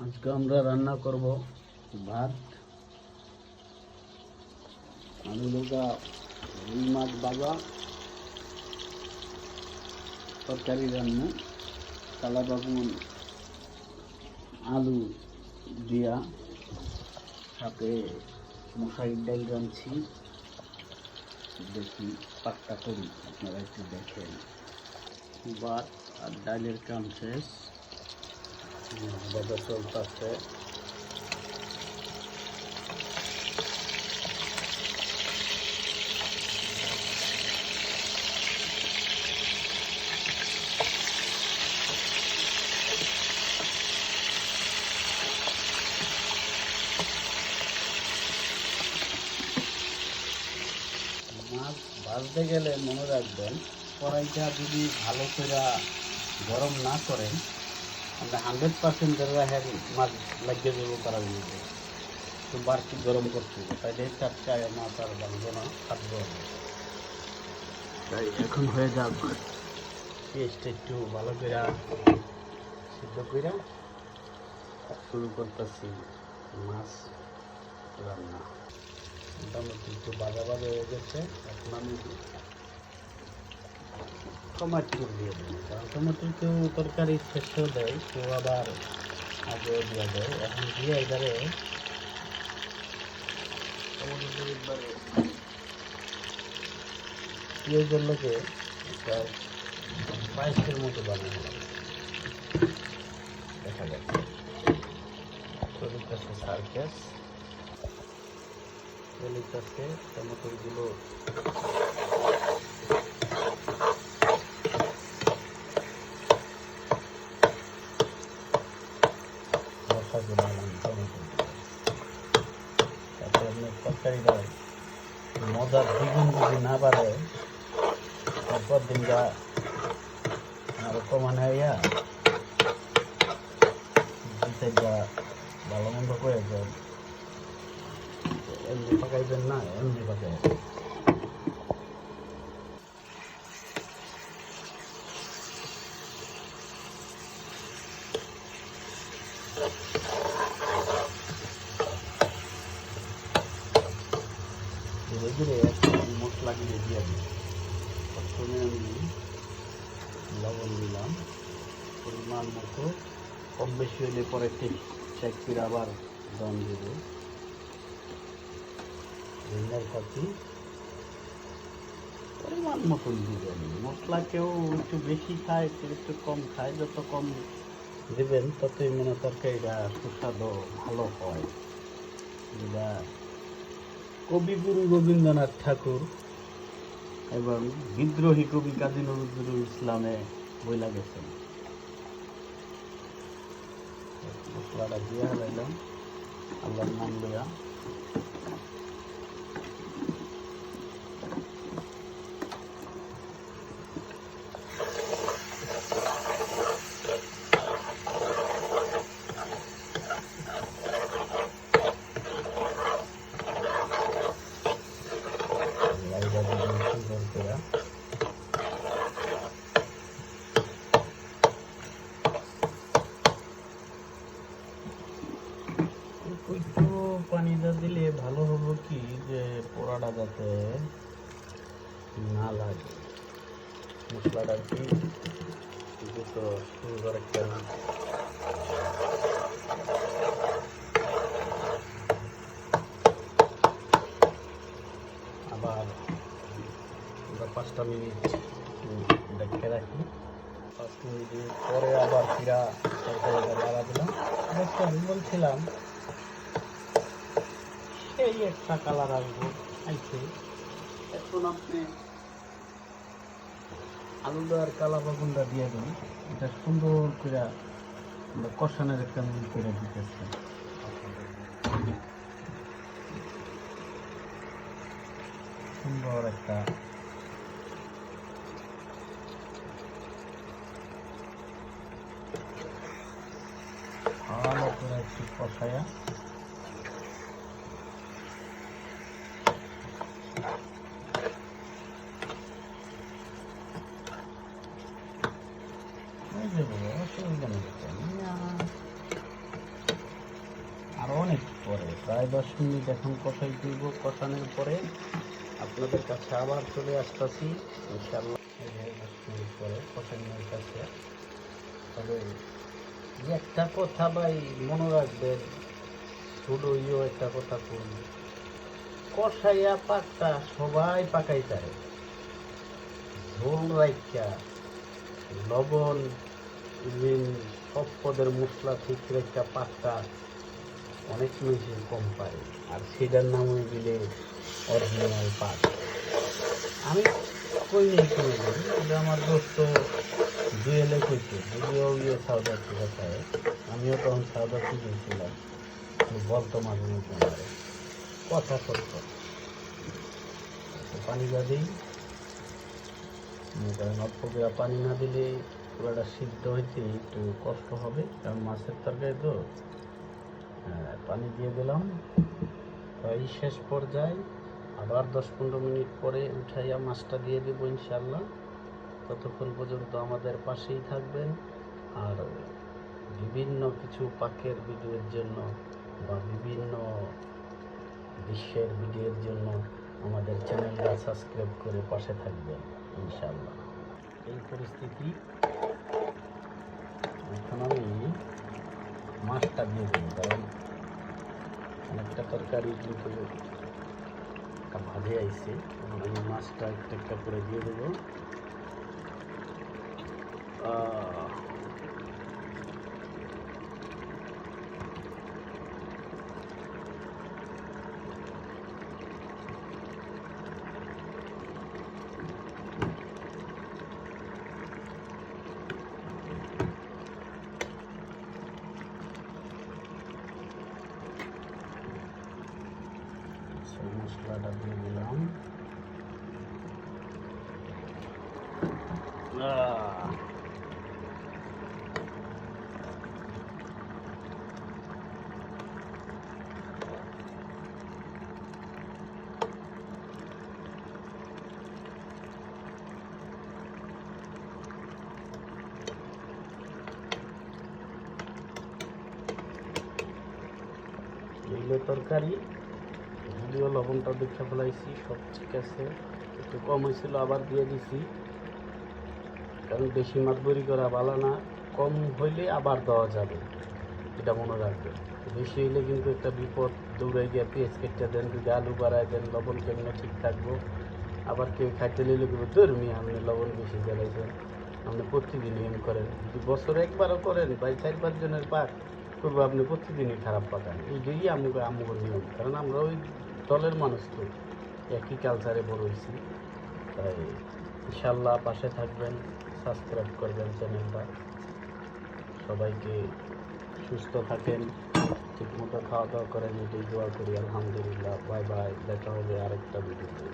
আজকে আমরা রান্না করব ভাত। আলু লগা রুই মাছ বাবা তরকারি রান্না, কালা বাগুন, আলু দিয়া, সাথে মশারির ডাল রাঁধছি। দেখি পাকটা করি, আপনারা একটু দেখেন। ভাত আর ডালের কাম শেষ। চলতেছে মাছ ভাজতে গেলে মনে রাখবেন কড়াইটা যদি ভালো করে গরম না করেন আমরা হান্ড্রেড পার্সেন্ট ধরে রাখেন মাছ লাগিয়ে দেবো করার মধ্যে একটু বাড়তি গরম হবে তাইলে টাটকায় মাছ আর ভাঙবো না থাকব তাই এখন হয়ে যাক পেস্ট একটু ভালো করে সিদ্ধ করে শুরু করতেছি মাছ রান্না। মোটামুটি একটু বাজা বাজা হয়ে গেছে এখন আমি টমাটোর দিয়ে দেবো কারণ কেউ তরকারি শেষও দেয়, কেউ আবার আগে দিয়ে দেয়। এখন দিয়ে এবারে পেঁয়াজের লোকে একটা পায়েসের মতো বানানো। দেখা যাচ্ছে চলিতেছে সার্কেস। চলিতেছে টমেটোগুলো বসা করে আনলাম টমেটো তারপরে আপনার তরকারিটা মজার দ্বিগুণ যদি না পারে তারপর দিনটা আরও কমান ইয়া। দিতে ভালো মন্দ করে যান এমনি পাকাইবেন না, এমনি পাকাই ধীরে ধীরে একটা দিয়ে দিয়ে দিই প্রথমে আমি লবণ দিলাম। পরিমাণ মতো, কম বেশি হলে পরে ঠিক চেক করে আবার দম দেবো। ভিন্নার পাতি পরিমাণ মতন দিবেন মশলা কেউ একটু বেশি খায়, কেউ একটু কম খায়। যত কম দেবেন, ততই মনে তরকারিটা সুস্বাদু, ভালো হয়। যেটা কবিগুরু রবীন্দ্রনাথ ঠাকুর এবং বিদ্রোহী কবি কাজী নজরুল ইসলামে বইলা গেছেন। মশলাটা দিয়ে আল্লাহর নাম লইয়া লাইটা দিলাম সুন্দর করে অল্প একটু পানিটা দিলে ভালো হবে কি যে পোড়াটা যাতে না লাগে কি দুটো সুন্দর একটা আবার পাঁচটা মিনিট দেখে রাখি পাঁচ মিনিট পরে আবার ফিরা লাড়া দিলাম আমি বলছিলাম সেই একটা কালার আসব, আইছে। এখন আপনি আলুটা আর কালা বাগুনটা দিয়ে দিন। এটা সুন্দর করে আমরা কষানোর একটা মিল করে দিতেছে। সুন্দর একটা ভালো করে একটু কষায়া নেই অনেক পরে, প্রায় দশ মিনিট এখন কষাই দিব কষানোর পরে আপনাদের কাছে আবার চলে আসতেছি। তবে যে একটা কথা ভাই মনে রাখবেন। শুধুইও একটা কথা করুন কষাইয়া পাকটা সবাই পাকাই পারে ঝোল রাইকা লবণ ইভেন সব পদের মশলা ঠিক রেখা পাকটা অনেক বেশি কম পারে। আর সেটার নাম হয়ে গেলে অরিজিনাল পাক আমি কই নেই দিন এটা আমার দোস্ত জুয়েলে কইছে। যদিও ইয়ে সাউথ আফ্রিকা আমিও তখন সাউথ আফ্রিকায় ছিলাম বলতো মাঝে মধ্যে। কথা সত্য পানি যা দিই। করেন অল্প পানি না দিলে পুরোটা সিদ্ধ হইতে একটু কষ্ট হবে, কারণ মাছের তরকারি তো। পানি দিয়ে দিলাম। প্রায় শেষ পর্যায়ে আবার দশ পনেরো মিনিট পরে উঠাইয়া মাছটা দিয়ে দেবো ইনশাল্লাহ ততক্ষণ পর্যন্ত আমাদের পাশেই থাকবেন। আর বিভিন্ন কিছু পাকের ভিডিওর জন্য বা বিভিন্ন বিশ্বের ভিডিওর জন্য আমাদের চ্যানেলটা সাবস্ক্রাইব করে পাশে থাকবেন ইনশাল্লাহ এই পরিস্থিতি এখন আমি মাছটা দিয়ে দেবো, কারণ অনেকটা তরকারি কিন্তু ভাজে আইছে আমি মাছটা একটা একটা করে দিয়ে দেবো। আহ, সেই মশলাটা দিয়ে দিলাম আহ, এইগুলো তরকারি যদিও লবণটা দেখে ফেলাইছি, সব ঠিক আছে। একটু কম হয়েছিল, আবার দিয়ে দিছি। কারণ বেশি মাছ বড়ি করা ভালো না। কম হইলে আবার দেওয়া যাবে, এটা মনে রাখবে। বেশি হইলে কিন্তু একটা বিপদ দৌড়ে গিয়ে পেঁয়াজ কেটে দেন, যদি আলু বাড়ায় দেন, লবণ কেমনে ঠিক থাকব? আবার কেউ খাইতে নিলে কিন্তু ধর্মি, আপনি লবণ বেশি জ্বালাইছেন, আপনি প্রতিদিন নিয়ম করেন। যদি বছরে একবারও করেন বা চার পাঁচ জনের পাক করব আপনি প্রতিদিনই খারাপ পাকান। এইটাই আমাকে আমুক নিয়ম। কারণ আমরা ওই দলের মানুষ তো একই কালচারে বড় হয়েছি। তাই ইনশাল্লাহ পাশে থাকবেন সাবস্ক্রাইব করবেন চ্যানেলটা সবাইকে সুস্থ থাকেন, ঠিকমতো খাওয়া দাওয়া করেন, এটাই দোয়া করি, আলহামদুলিল্লাহ। বাই বাই, দেখা হবে আরেকটা ভিডিওতে